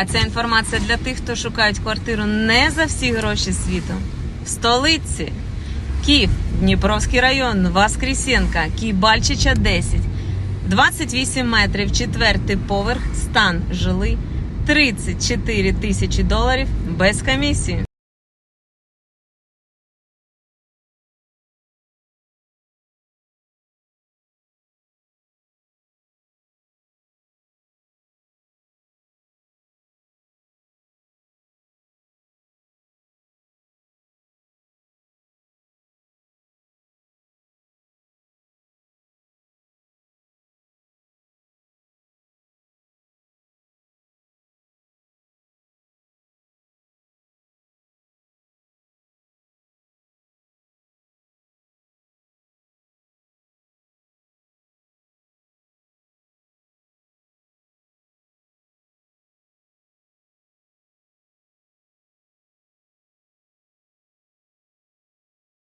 А ця інформація для тих, хто шукають квартиру не за всі гроші світу. В столиці. Київ, Дніпровський район, Воскресенка, Кібальчича 10. 28 метрів, четвертий поверх, стан жилий, 34 тисячі доларів без комісії.